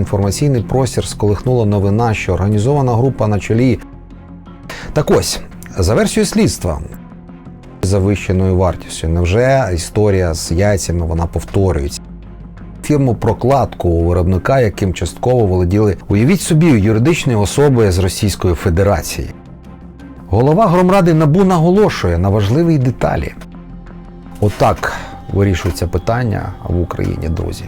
Інформаційний простір сколихнула новина, що організована група на чолі. Так ось, за версією слідства, завищеною вартістю, невже історія з яйцями вона повторюється? Фірму прокладку у виробника, яким частково володіли, уявіть собі, юридичні особи з Російської Федерації. Голова громради Набу наголошує на важливій деталі. Отак вирішується питання в Україні, друзі.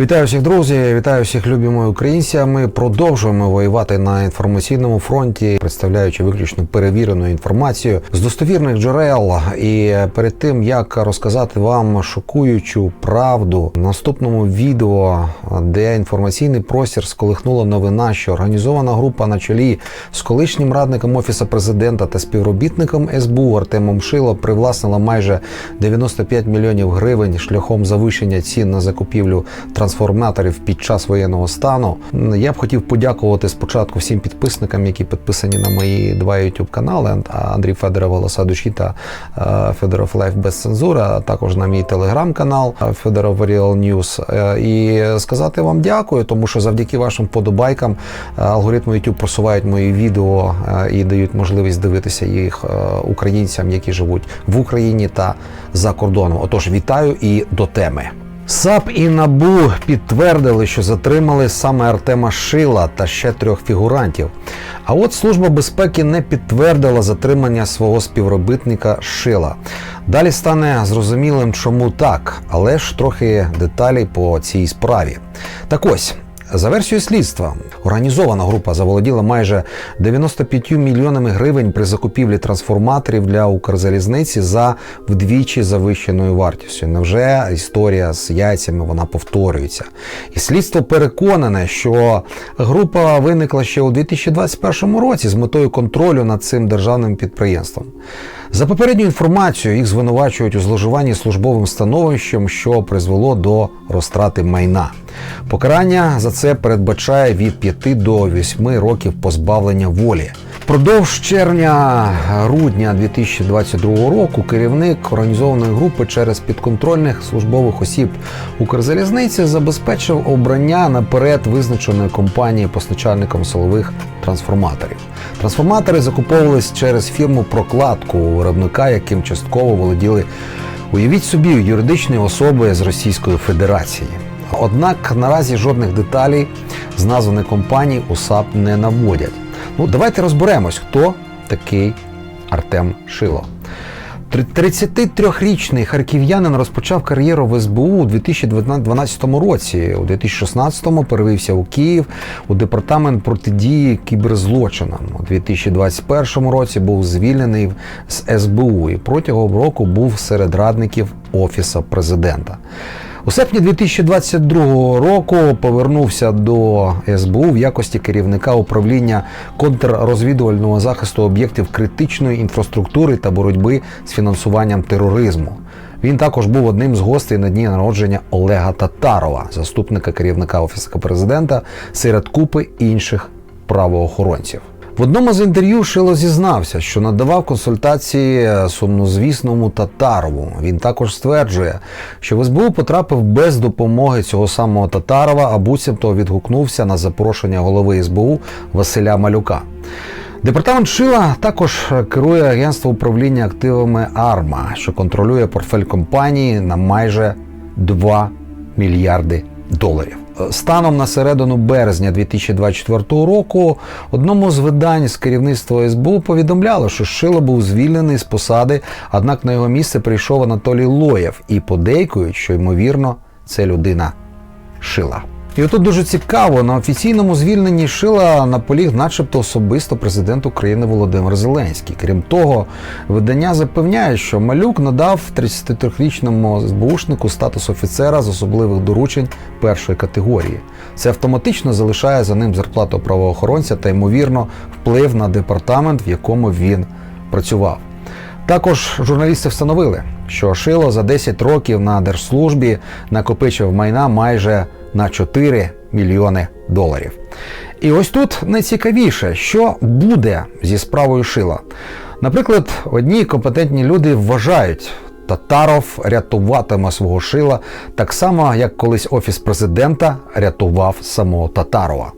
Вітаю всіх, друзі! Вітаю всіх любі мої українці. Ми продовжуємо воювати на інформаційному фронті, представляючи виключно перевірену інформацію з достовірних джерел. І перед тим як розказати вам шокуючу правду в наступному відео, де інформаційний простір сколихнула новина, що організована група на чолі з колишнім радником офісу президента та співробітником СБУ Артемом Шило привласнила майже 95 мільйонів гривень шляхом завищення цін на закупівлю трансформаторів під час воєнного стану. Я б хотів подякувати спочатку всім підписникам, які підписані на мої два youtube канали Андрій Федоров Голоса душі та е, Федоров Лайф без цензури, а також на мій телеграм-канал е, Федоров Real News. Е, І сказати вам дякую, тому що завдяки вашим подобайкам алгоритми YouTube просувають мої відео і дають можливість дивитися їх українцям, які живуть в Україні та за кордоном. Отож, вітаю і до теми. САП і НАБУ підтвердили, що затримали саме Артема Шила та ще трьох фігурантів. А от Служба безпеки не підтвердила затримання свого співробітника Шила. Далі стане зрозумілим, чому так, але ж трохи деталей по цій справі. Так ось. За версією слідства, організована група заволоділа майже 95 мільйонами гривень при закупівлі трансформаторів для Укрзалізниці за вдвічі завищеною вартістю. Невже історія з яйцями вона повторюється? І слідство переконане, що група виникла ще у 2021 році з метою контролю над цим державним підприємством. За попередньою інформацією, їх звинувачують у зловживанні службовим становищем, що призвело до розтрати майна. Покарання за це передбачає від 5 до 8 років позбавлення волі. Продовж червня-грудня 2022 року керівник організованої групи через підконтрольних службових осіб Укрзалізниці забезпечив обрання наперед визначеної компанії постачальником силових трансформаторів. Трансформатори закуповувались через фірму прокладку виробника, яким частково володіли, уявіть собі, юридичні особи з Російської Федерації. Однак наразі жодних деталей з названої компанії УСАП не наводять. Ну, давайте розберемось, хто такий Артем Шило. 33-річний харків'янин розпочав кар'єру в СБУ у 2012 році. У 2016-му перевівся у Київ у департамент протидії кіберзлочинам. У 2021 році був звільнений з СБУ і протягом року був серед радників Офісу президента. У серпні 2022 року повернувся до СБУ в якості керівника управління контррозвідувального захисту об'єктів критичної інфраструктури та боротьби з фінансуванням тероризму. Він також був одним з гостей на дні народження Олега Татарова, заступника керівника офісу президента, серед купи інших правоохоронців. В одному з інтерв'ю Шило зізнався, що надавав консультації сумнозвісному Татарову. Він також стверджує, що в СБУ потрапив без допомоги цього самого Татарова, а буцімто відгукнувся на запрошення голови СБУ Василя Малюка. Департамент Шила також керує агентство управління активами Арма, що контролює портфель компанії на майже 2 мільярди доларів. Станом на середину березня 2024 року одному з видань з керівництва СБУ повідомляло, що Шило був звільнений з посади, однак на його місце прийшов Анатолій Лоєв і подейкують, що ймовірно це людина Шила. І отут дуже цікаво, на офіційному звільненні Шила наполіг, начебто, особисто президент України Володимир Зеленський. Крім того, видання запевняє, що малюк надав 33-річному СБУшнику статус офіцера з особливих доручень першої категорії. Це автоматично залишає за ним зарплату правоохоронця та ймовірно вплив на департамент, в якому він працював. Також журналісти встановили, що Шило за 10 років на держслужбі накопичив майна майже на 4 мільйони доларів. І ось тут найцікавіше, що буде зі справою Шила. Наприклад, одні компетентні люди вважають, Татаров рятуватиме свого шила так само, як колись офіс президента рятував самого Татарова.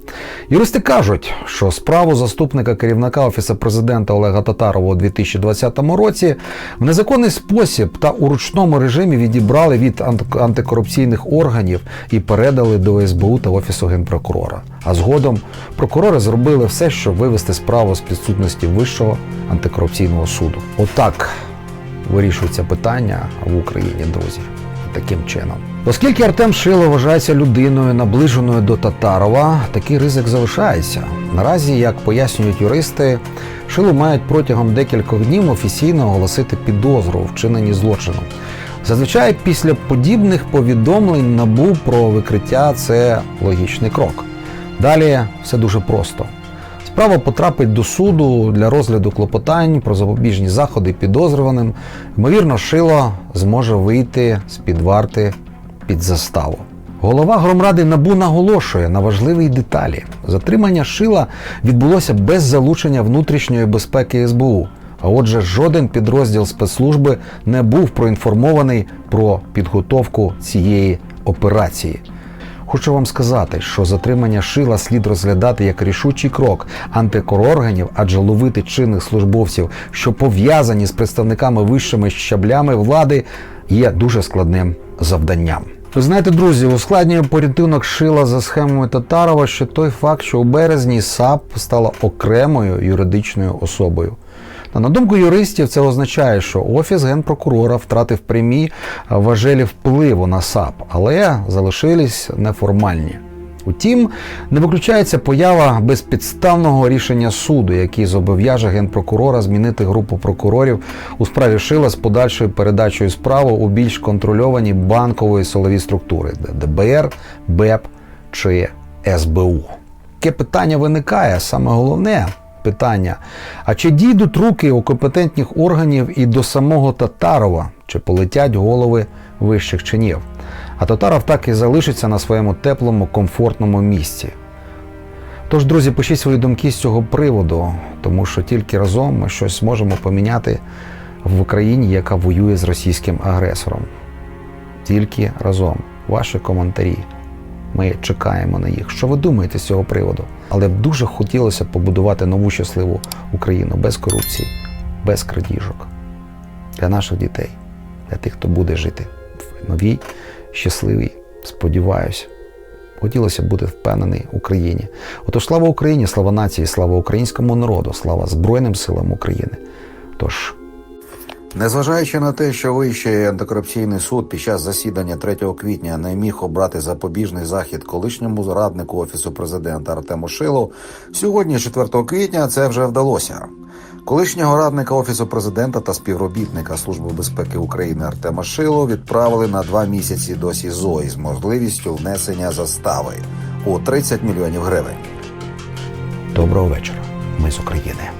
Юристи кажуть, що справу заступника керівника офісу президента Олега Татарова у 2020 році в незаконний спосіб та у ручному режимі відібрали від ант- антикорупційних органів і передали до СБУ та офісу генпрокурора. А згодом прокурори зробили все, щоб вивести справу з підсудності Вищого антикорупційного суду. Отак вирішується питання в Україні, друзі. Таким чином, оскільки Артем Шило вважається людиною, наближеною до Татарова, такий ризик залишається. Наразі, як пояснюють юристи, Шилу мають протягом декількох днів офіційно оголосити підозру вчиненні злочину. Зазвичай після подібних повідомлень набу про викриття це логічний крок. Далі все дуже просто. Справа потрапить до суду для розгляду клопотань про запобіжні заходи підозрюваним. Ймовірно, Шило зможе вийти з під варти під заставу. Голова громради Набу наголошує на важливій деталі: затримання Шила відбулося без залучення внутрішньої безпеки СБУ. А отже, жоден підрозділ спецслужби не був проінформований про підготовку цієї операції. Хочу вам сказати, що затримання шила слід розглядати як рішучий крок антикорорганів, адже ловити чинних службовців, що пов'язані з представниками вищими щаблями влади, є дуже складним завданням. Ви знаєте, друзі, ускладнює порятунок шила за схемами Татарова ще той факт, що у березні САП стала окремою юридичною особою. Та, на думку юристів, це означає, що офіс генпрокурора втратив прямі е, важелі впливу на САП, але залишились неформальні. Утім, не виключається поява безпідставного рішення суду, який зобов'яже генпрокурора змінити групу прокурорів у справі Шила з подальшою передачею справи у більш контрольовані банкової силові структури ДБР, БЕП чи СБУ. Таке питання виникає саме головне питання: а чи дійдуть руки у компетентних органів і до самого Татарова, чи полетять голови вищих чинів? А Татаров так і залишиться на своєму теплому, комфортному місці. Тож, друзі, пишіть свої думки з цього приводу, тому що тільки разом ми щось зможемо поміняти в Україні, яка воює з російським агресором. Тільки разом. Ваші коментарі. Ми чекаємо на їх. Що ви думаєте з цього приводу? Але б дуже хотілося побудувати нову щасливу Україну без корупції, без крадіжок для наших дітей, для тих, хто буде жити в новій, щасливій, сподіваюся. Хотілося б бути впевнений Україні. Отож, слава Україні, слава нації, слава українському народу, слава Збройним силам України. Тож Незважаючи на те, що Вищий антикорупційний суд під час засідання 3 квітня не міг обрати запобіжний захід колишньому зраднику офісу президента Артему Шилу, сьогодні, 4 квітня, це вже вдалося. Колишнього радника офісу президента та співробітника Служби безпеки України Артема Шилу відправили на два місяці до СІЗО із можливістю внесення застави у 30 мільйонів гривень. доброго вечора. Ми з України.